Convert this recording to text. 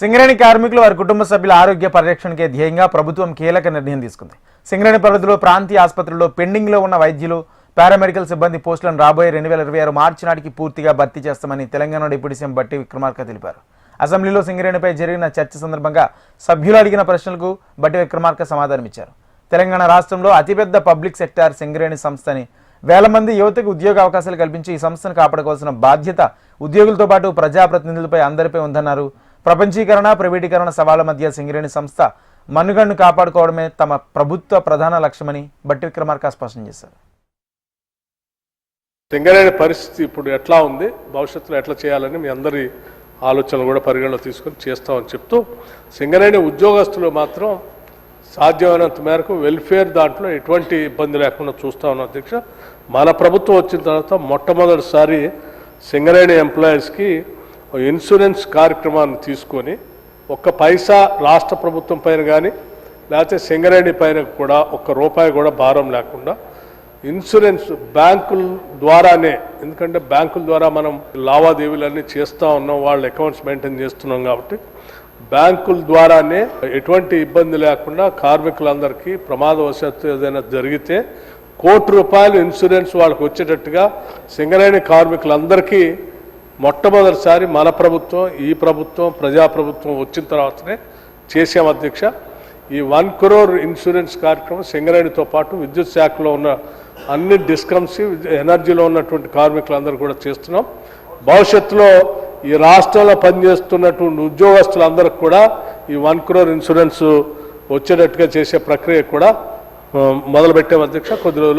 సింగరేణి కార్మికులు వారి కుటుంబ సభ్యుల ఆరోగ్య పరిరక్షణకే ధ్యేయంగా ప్రభుత్వం కీలక నిర్ణయం తీసుకుంది. సింగరేణి పరిధిలో ప్రాంతీయ ఆసుపత్రుల్లో పెండింగ్లో ఉన్న వైద్యులు పారామెడికల్ సిబ్బంది పోస్టులను రాబోయే రెండు వేల ఇరవై ఆరు మార్చి నాటికి పూర్తిగా భర్తీ చేస్తామని తెలంగాణ డిప్యూటీ సీఎం బట్టి విక్రమార్క తెలిపారు. అసెంబ్లీలో సింగరేణిపై జరిగిన చర్చ సందర్భంగా సభ్యులు అడిగిన ప్రశ్నలకు బట్టి విక్రమార్క సమాధానం ఇచ్చారు. తెలంగాణ రాష్ట్రంలో అతిపెద్ద పబ్లిక్ సెక్టార్ సింగరేణి సంస్థని వేల మంది యువతకు ఉద్యోగ అవకాశాలు కల్పించి ఈ సంస్థను కాపాడుకోవాల్సిన బాధ్యత ఉద్యోగులతో పాటు ప్రజాప్రతినిధులపై అందరిపై ఉందన్నారు. ప్రపంచీకరణ ప్రైవేటీకరణ సవాళ్ళ మధ్య సింగరేణి సంస్థ మనుగడను కాపాడుకోవడమే తమ ప్రభుత్వ ప్రధాన లక్ష్యమని బట్టి విక్రమార్క స్పష్టం చేశారు. సింగరేణి పరిస్థితి ఇప్పుడు ఎట్లా ఉంది? భవిష్యత్తులో ఎట్లా చేయాలని మీ అందరి ఆలోచనలు కూడా పరిగణలో తీసుకొని చేస్తామని చెప్తూ సింగరేణి ఉద్యోగస్తులు మాత్రం సాధ్యమైనంత మేరకు వెల్ఫేర్ దాంట్లో ఎటువంటి ఇబ్బంది లేకుండా చూస్తా ఉన్నాం అధ్యక్ష. మన ప్రభుత్వం వచ్చిన తర్వాత మొట్టమొదటిసారి సింగరేణి ఎంప్లాయీస్కి ఇన్సూరెన్స్ కార్యక్రమాన్ని తీసుకొని ఒక్క పైసా రాష్ట్ర ప్రభుత్వం పైన కానీ లేకపోతే సింగరేణి పైన కూడా ఒక్క రూపాయి కూడా భారం లేకుండా ఇన్సూరెన్స్ బ్యాంకుల ద్వారానే ఎందుకంటే బ్యాంకుల ద్వారా మనం లావాదేవీలన్నీ చేస్తూ ఉన్నాం వాళ్ళ అకౌంట్స్ మెయింటైన్ చేస్తున్నాం కాబట్టి బ్యాంకుల ద్వారానే ఎటువంటి ఇబ్బంది లేకుండా కార్మికులందరికీ ప్రమాదవశాత్తు ఏదైనా జరిగితే కోటి రూపాయలు ఇన్సూరెన్స్ వాళ్ళకి వచ్చేటట్టుగా సింగరేణి కార్మికులందరికీ మొట్టమొదటిసారి మన ప్రభుత్వం ఈ ప్రభుత్వం ప్రజాప్రభుత్వం వచ్చిన తర్వాతనే చేసాం అధ్యక్ష. ఈ వన్ క్రోర్ ఇన్సూరెన్స్ కార్యక్రమం సింగరేణితో పాటు విద్యుత్ శాఖలో ఉన్న అన్ని డిస్కమ్స్ ఎనర్జీలో ఉన్నటువంటి కార్మికులందరూ కూడా చేస్తున్నాం. భవిష్యత్తులో ఈ రాష్ట్రంలో పనిచేస్తున్నటువంటి ఉద్యోగస్తులందరికి కూడా ఈ వన్ క్రోర్ ఇన్సూరెన్స్ వచ్చేటట్టుగా చేసే ప్రక్రియ కూడా మొదలుపెట్టాం అధ్యక్ష. కొద్ది రోజులు